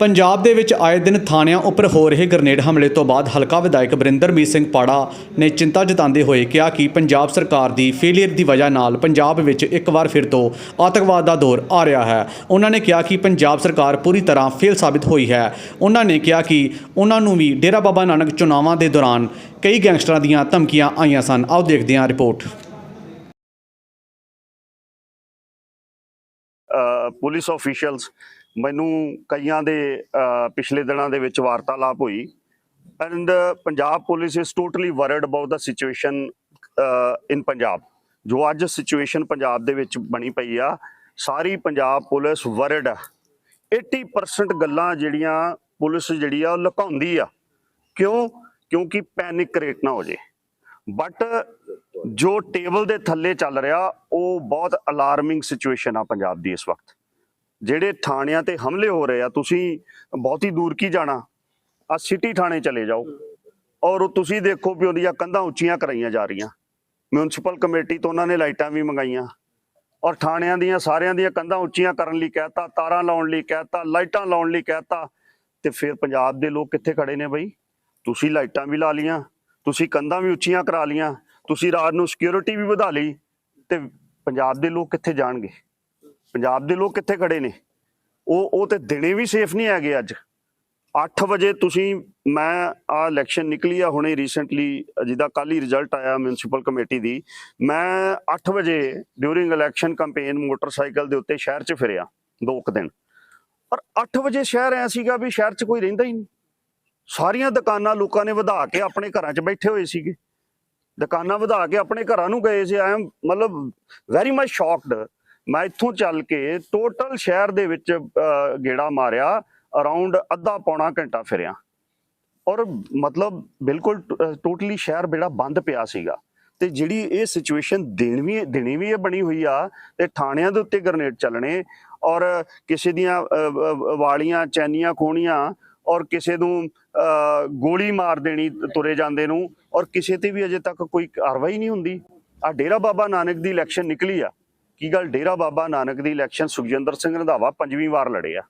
ਪੰਜਾਬ ਦੇ ਵਿੱਚ ਆਏ ਦਿਨ ਥਾਣਿਆਂ ਉੱਪਰ ਹੋ ਰਹੇ ਗ੍ਰਨੇਡ ਹਮਲੇ ਤੋਂ ਬਾਅਦ ਹਲਕਾ ਵਿਧਾਇਕ ਬਰਿੰਦਰਮੀਤ ਸਿੰਘ ਪਾੜਾ ਨੇ ਚਿੰਤਾ ਜਤਾਉਂਦੇ ਹੋਏ ਕਿਹਾ ਕਿ ਪੰਜਾਬ ਸਰਕਾਰ ਦੀ ਫੇਲਿਅਰ ਦੀ ਵਜ੍ਹਾ ਨਾਲ ਪੰਜਾਬ ਵਿੱਚ ਇੱਕ ਵਾਰ ਫਿਰ ਤੋਂ ਆਤੰਕਵਾਦ ਦਾ ਦੌਰ ਆ ਰਿਹਾ ਹੈ। ਉਹਨਾਂ ਨੇ ਕਿਹਾ ਕਿ ਪੰਜਾਬ ਸਰਕਾਰ ਪੂਰੀ ਤਰ੍ਹਾਂ ਫੇਲ ਸਾਬਿਤ ਹੋਈ ਹੈ। ਉਹਨਾਂ ਨੇ ਕਿਹਾ ਕਿ ਉਹਨਾਂ ਨੂੰ ਵੀ ਡੇਰਾ ਬਾਬਾ ਨਾਨਕ ਚੁਣਾਵਾਂ ਦੇ ਦੌਰਾਨ ਕਈ ਗੈਂਗਸਟਰਾਂ ਦੀਆਂ ਧਮਕੀਆਂ ਆਈਆਂ ਸਨ। ਆਓ ਦੇਖਦੇ ਹਾਂ ਰਿਪੋਰਟ। ਪੁਲਿਸ ਆਫੀਸ਼ੀਅਲਸ ਮੈਨੂੰ ਕਈਆਂ ਦੇ ਪਿਛਲੇ ਦਿਨਾਂ ਦੇ ਵਿੱਚ ਵਾਰਤਾਲਾਪ ਹੋਈ। And Punjab police is totally worried about the situation in Punjab. ਜੋ ਅੱਜ ਸਿਚੁਏਸ਼ਨ ਪੰਜਾਬ ਦੇ ਵਿੱਚ ਬਣੀ ਪਈ ਆ, ਸਾਰੀ ਪੰਜਾਬ ਪੁਲਿਸ ਵਰਡ ਆ। 80% ਗੱਲਾਂ ਜਿਹੜੀਆਂ ਪੁਲਿਸ ਜਿਹੜੀ ਆ ਉਹ ਲੁਕਾਉਂਦੀ ਆ। ਕਿਉਂ? ਕਿਉਂਕਿ ਪੈਨਿਕ ਕ੍ਰੀਏਟ ਨਾ ਹੋ ਜੇ। ਬਟ ਜੋ ਟੇਬਲ ਦੇ ਥੱਲੇ ਚੱਲ ਰਿਹਾ, ਉਹ ਬਹੁਤ ਅਲਾਰਮਿੰਗ ਸਿਚੁਏਸ਼ਨ ਆ ਪੰਜਾਬ ਦੀ ਇਸ ਵਕਤ। ਜਿਹੜੇ ਥਾਣਿਆਂ ਤੇ ਹਮਲੇ ਹੋ ਰਹੇ ਆ, ਤੁਸੀਂ ਬਹੁਤੀ ਦੂਰ ਕੀ ਜਾਣਾ? ਆ ਸਿਟੀ ਥਾਣੇ ਚਲੇ ਜਾਓ। ਔਰ ਤੁਸੀਂ ਦੇਖੋ ਵੀ ਉਹਦੀਆਂ ਕੰਧਾਂ ਉੱਚੀਆਂ ਕਰਾਈਆਂ ਜਾ ਰਹੀਆਂ। ਮਿਊਨਿਸਪਲ ਕਮੇਟੀ ਤੋਂ ਉਹਨਾਂ ਨੇ ਲਾਈਟਾਂ ਵੀ ਮੰਗਾਈਆਂ। ਔਰ ਥਾਣਿਆਂ ਦੀਆਂ, ਸਾਰਿਆਂ ਦੀਆਂ ਕੰਧਾਂ ਉੱਚੀਆਂ ਕਰਨ ਲਈ ਕਹਿਤਾ, ਤਾਰਾਂ ਲਾਉਣ ਲਈ ਕਹਿਤਾ, ਲਾਈਟਾਂ ਲਾਉਣ ਲਈ ਕਹਿਤਾ। ਤੇ ਫਿਰ ਪੰਜਾਬ ਦੇ ਲੋਕ ਕਿੱਥੇ ਖੜੇ ਨੇ ਬਈ? ਤੁਸੀਂ ਲਾਈਟਾਂ ਵੀ ਲਾ ਲੀਆਂ ਤੁਸੀਂ ਕੰਧਾਂ ਵੀ ਉੱਚੀਆਂ ਕਰਾ ਲੀਆਂ ਤੁਸੀਂ ਰਾਤ ਨੂੰ ਸਿਕਿਉਰਿਟੀ ਵੀ ਵਧਾ ਲਈ ਤੇ ਪੰਜਾਬ ਦੇ ਲੋਕ ਕਿੱਥੇ ਜਾਣਗੇ? ਪੰਜਾਬ ਦੇ ਲੋਕ ਕਿੱਥੇ ਖੜੇ ਨੇ? ਉਹ ਉਹ ਤੇ ਦਿਨੇ ਵੀ ਸੇਫ ਨਹੀਂ ਹੈਗੇ ਅੱਜ। 8 ਵਜੇ ਤੁਸੀਂ, ਮੈਂ ਆ ਇਲੈਕਸ਼ਨ ਨਿਕਲੀ ਆ ਹੁਣੇ ਰੀਸੈਂਟਲੀ ਜਿਹਦਾ ਕੱਲ ਹੀ ਰਿਜ਼ਲਟ ਆਇਆ ਮਿਊਨਿਸਪਲ ਕਮੇਟੀ ਦੀ। ਮੈਂ 8 ਵਜੇ ਡਿਊਰਿੰਗ ਇਲੈਕਸ਼ਨ ਕੈਂਪੇਨ ਮੋਟਰਸਾਈਕਲ ਦੇ ਉੱਤੇ ਸ਼ਹਿਰ 'ਚ ਫਿਰਿਆ, ਦੋ ਕੁ ਦਿਨ। ਪਰ 8 ਵਜੇ ਸ਼ਹਿਰ ਐ ਸੀਗਾ ਵੀ ਸ਼ਹਿਰ 'ਚ ਕੋਈ ਰਹਿੰਦਾ ਹੀ ਨਹੀਂ। ਸਾਰੀਆਂ ਦੁਕਾਨਾਂ ਲੋਕਾਂ ਨੇ ਵਧਾ ਕੇ ਆਪਣੇ ਘਰਾਂ 'ਚ ਬੈਠੇ ਹੋਏ ਸੀਗੇ। ਦੁਕਾਨਾਂ ਵਧਾ ਕੇ ਆਪਣੇ ਘਰਾਂ ਨੂੰ ਗਏ ਸੀ। ਆਈ ਐਮ ਮਤਲਬ ਵੈਰੀ ਮਚ ਸ਼ੌਕਡ ਮੈਂ ਇੱਥੋਂ ਚੱਲ ਕੇ ਟੋਟਲ ਸ਼ਹਿਰ ਦੇ ਵਿੱਚ ਗੇੜਾ ਮਾਰਿਆ ਅਰਾਊਂਡ ਅੱਧਾ ਪੌਣਾ ਘੰਟਾ ਫਿਰਿਆ। ਔਰ ਮਤਲਬ ਬਿਲਕੁਲ ਟੋਟਲੀ ਸ਼ਹਿਰ ਬੇੜਾ ਬੰਦ ਪਿਆ ਸੀਗਾ। ਤੇ ਜਿਹੜੀ ਇਹ ਸਿਚੁਏਸ਼ਨ ਦੇਣੀ ਦੇਣੀ ਵੀ ਇਹ ਬਣੀ ਹੋਈ ਆ, ਤੇ ਥਾਣਿਆਂ ਦੇ ਉੱਤੇ ਗ੍ਰਨੇਡ ਚੱਲਣੇ ਔਰ ਕਿਸੇ ਦੀਆਂ ਵਾਲੀਆਂ, ਚੈਨੀਆਂ ਖੋਣੀਆਂ ਔਰ ਕਿਸੇ ਨੂੰ ਗੋਲੀ ਮਾਰ ਦੇਣੀ ਤੁਰੇ ਜਾਂਦੇ ਨੂੰ ਔਰ ਕਿਸੇ ਤੇ ਵੀ ਅਜੇ ਤੱਕ ਕੋਈ ਕਾਰਵਾਈ ਨਹੀਂ ਹੁੰਦੀ। ਆ ਡੇਰਾ ਬਾਬਾ ਨਾਨਕ ਦੀ ਇਲੈਕਸ਼ਨ ਨਿਕਲੀ ਆ। ਕੀ ਗੱਲ? ਡੇਰਾ ਬਾਬਾ ਨਾਨਕ ਦੀ ਇਲੈਕਸ਼ਨ ਸੁਖਜਿੰਦਰ ਸਿੰਘ ਰੰਧਾਵਾ ਪੰਜਵੀਂ ਵਾਰ ਲੜੇ ਆ।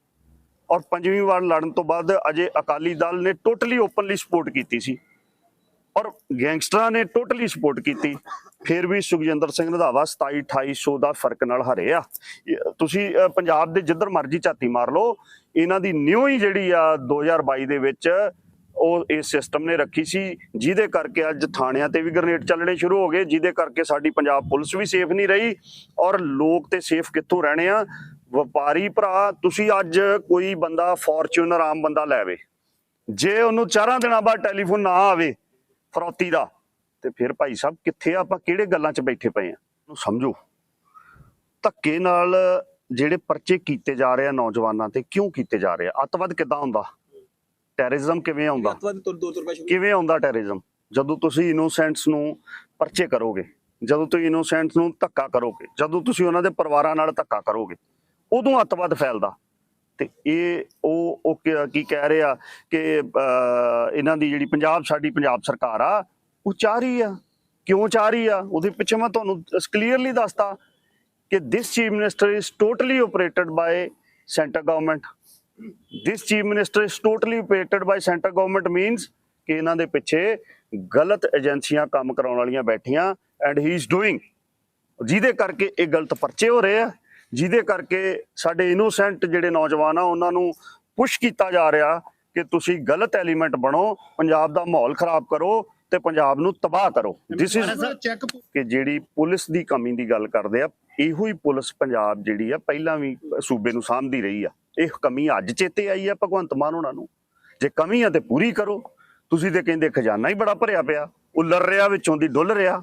ਔਰ ਪੰਜਵੀਂ ਵਾਰ ਲੜਨ ਤੋਂ ਬਾਅਦ ਅਜੇ ਅਕਾਲੀ ਦਲ ਨੇ ਟੋਟਲੀ ਓਪਨਲੀ ਸਪੋਰਟ ਕੀਤੀ ਸੀ। ਔਰ ਗੈਂਗਸਟਰਾਂ ਨੇ ਟੋਟਲੀ ਸਪੋਰਟ ਕੀਤੀ। ਫਿਰ ਵੀ ਸੁਖਜਿੰਦਰ ਸਿੰਘ ਰੰਧਾਵਾ 27 2800 ਦਾ ਫ਼ਰਕ ਨਾਲ ਹਰੇ ਆ। ਤੁਸੀਂ ਪੰਜਾਬ ਦੇ ਜਿੱਧਰ ਮਰਜ਼ੀ ਝਾਤੀ ਮਾਰ ਲਓ, ਇਹਨਾਂ ਦੀ ਨਿਊ ਹੀ ਜਿਹੜੀ ਆ 2022 ਦੇ ਵਿੱਚ ਉਹ ਇਸ ਸਿਸਟਮ ਨੇ ਰੱਖੀ ਸੀ, ਜਿਹਦੇ ਕਰਕੇ ਅੱਜ ਥਾਣਿਆਂ ਤੇ ਵੀ ਗ੍ਰਨੇਡ ਚੱਲਣੇ ਸ਼ੁਰੂ ਹੋ ਗਏ, ਜਿਹਦੇ ਕਰਕੇ ਸਾਡੀ ਪੰਜਾਬ ਪੁਲਿਸ ਵੀ ਸੇਫ ਨਹੀਂ ਰਹੀ ਔਰ ਲੋਕ ਤੇ ਸੇਫ ਕਿੱਥੋਂ ਰਹਿਣੇ ਆ? ਵਪਾਰੀ ਭਰਾ, ਤੁਸੀਂ ਅੱਜ ਕੋਈ ਬੰਦਾ ਫੋਰਚੂਨਰ ਆਮ ਬੰਦਾ ਲੈਵੇ ਜੇ ਉਹਨੂੰ ਚਾਰਾਂ ਦਿਨਾਂ ਬਾਅਦ ਟੈਲੀਫੋਨ ਨਾ ਆਵੇ, ਫਰੌਤੀ ਦਾ ਤੇ ਫਿਰ ਭਾਈ ਸਾਹਿਬ ਕਿੱਥੇ ਆਪਾਂ ਕਿਹੜੇ ਗੱਲਾਂ 'ਚ ਬੈਠੇ ਪਏ ਆ ਨੂੰ ਸਮਝੋ। ਧੱਕੇ ਨਾਲ ਜਿਹੜੇ ਪਰਚੇ ਕੀਤੇ ਜਾ ਰਹੇ ਆ ਨੌਜਵਾਨਾਂ ਤੇ ਕਿਉਂ ਕੀਤੇ ਜਾ ਰਹੇ ਆ? ਅੱਤਵਾਦ ਕਿੱਦਾਂ ਹੁੰਦਾ? ਟੈਰਰਿਜ਼ਮ ਕਿਵੇਂ ਆਉਂਦਾ? ਅੱਤਵਾਦੀ ਤੁਰ ਦੋ ਰੁਪਏ ਸ਼ੁਰੂ। ਕਿਵੇਂ ਆਉਂਦਾ ਟੈਰਰਿਜ਼ਮ ਜਦੋਂ ਤੁਸੀਂ ਇਨੋਸੈਂਟਸ ਨੂੰ ਪਰਚੇ ਕਰੋਗੇ ਜਦੋਂ ਤੁਸੀਂ ਇਨੋਸੈਂਟਸ ਨੂੰ ਧੱਕਾ ਕਰੋਗੇ ਜਦੋਂ ਤੁਸੀਂ ਉਹਨਾਂ ਦੇ ਪਰਿਵਾਰਾਂ ਨਾਲ ਧੱਕਾ ਕਰੋਗੇ ਉਦੋਂ ਅੱਤਵਾਦ ਫੈਲਦਾ। ਤੇ ਇਹ ਉਹ ਉਹ ਕੀ- ਕਹਿ ਰਹੇ ਆ ਕਿ ਇਹਨਾਂ ਦੀ ਜਿਹੜੀ ਪੰਜਾਬ ਸਾਡੀ ਪੰਜਾਬ ਸਰਕਾਰ ਆ ਉਹ ਚਾਹ ਰਹੀ ਆ। ਕਿਉਂ ਚਾਹ ਰਹੀ ਆ? ਉਹਦੇ ਪਿੱਛੇ ਮੈਂ ਤੁਹਾਨੂੰ ਕਲੀਅਰਲੀ ਦੱਸਤਾ ਕਿ this chief minister is totally operated by centre government this chief minister is totally operated by center government means ਕਿ ਇਹਨਾਂ ਦੇ ਪਿੱਛੇ ਗਲਤ ਏਜੰਸੀਆਂ ਕੰਮ ਕਰਾਉਣ ਵਾਲੀਆਂ ਬੈਠੀਆਂ ਐਂਡ ਹੀ ਇਜ਼ ਡੂਇੰਗ ਜਿਹਦੇ ਕਰਕੇ ਇਹ ਗਲਤ ਪਰਚੇ ਹੋ ਰਹੇ ਆ, ਜਿਹਦੇ ਕਰਕੇ ਸਾਡੇ ਇਨੋਸੈਂਟ ਜਿਹੜੇ ਨੌਜਵਾਨ ਆ, ਉਹਨਾਂ ਨੂੰ ਪੁਸ਼ ਕੀਤਾ ਜਾ ਰਿਹਾ ਕਿ ਤੁਸੀਂ ਗਲਤ ਐਲੀਮੈਂਟ ਬਣੋ, ਪੰਜਾਬ ਦਾ ਮਾਹੌਲ ਖਰਾਬ ਕਰੋ ਤੇ ਪੰਜਾਬ ਨੂੰ ਤਬਾਹ ਕਰੋ। ਥਿਸ ਇਜ਼ ਕਿ ਜਿਹੜੀ ਪੁਲਿਸ ਦੀ ਕਮੀ ਦੀ ਗੱਲ ਕਰਦੇ ਆ ਇਹੋ ਹੀ ਪੁਲਿਸ ਪੰਜਾਬ ਜਿਹੜੀ ਆ ਪਹਿਲਾਂ ਵੀ ਸੂਬੇ ਨੂੰ ਸਾਂਭਦੀ ਰਹੀ ਆ। ਇਹ ਕਮੀ ਅੱਜ ਚੇਤੇ ਆਈ ਆ ਭਗਵੰਤ ਮਾਨ ਉਹਨਾਂ ਨੂੰ। ਜੇ ਕਮੀ ਆ ਤੇ ਪੂਰੀ ਕਰੋ। ਤੁਸੀਂ ਤੇ ਕਹਿੰਦੇ ਖਜ਼ਾਨਾ ਹੀ ਬੜਾ ਭਰਿਆ ਪਿਆ। ਉੱਲਰ ਰਿਹਾ ਵਿੱਚੋਂ ਦੀ ਡੁੱਲ ਰਿਹਾ।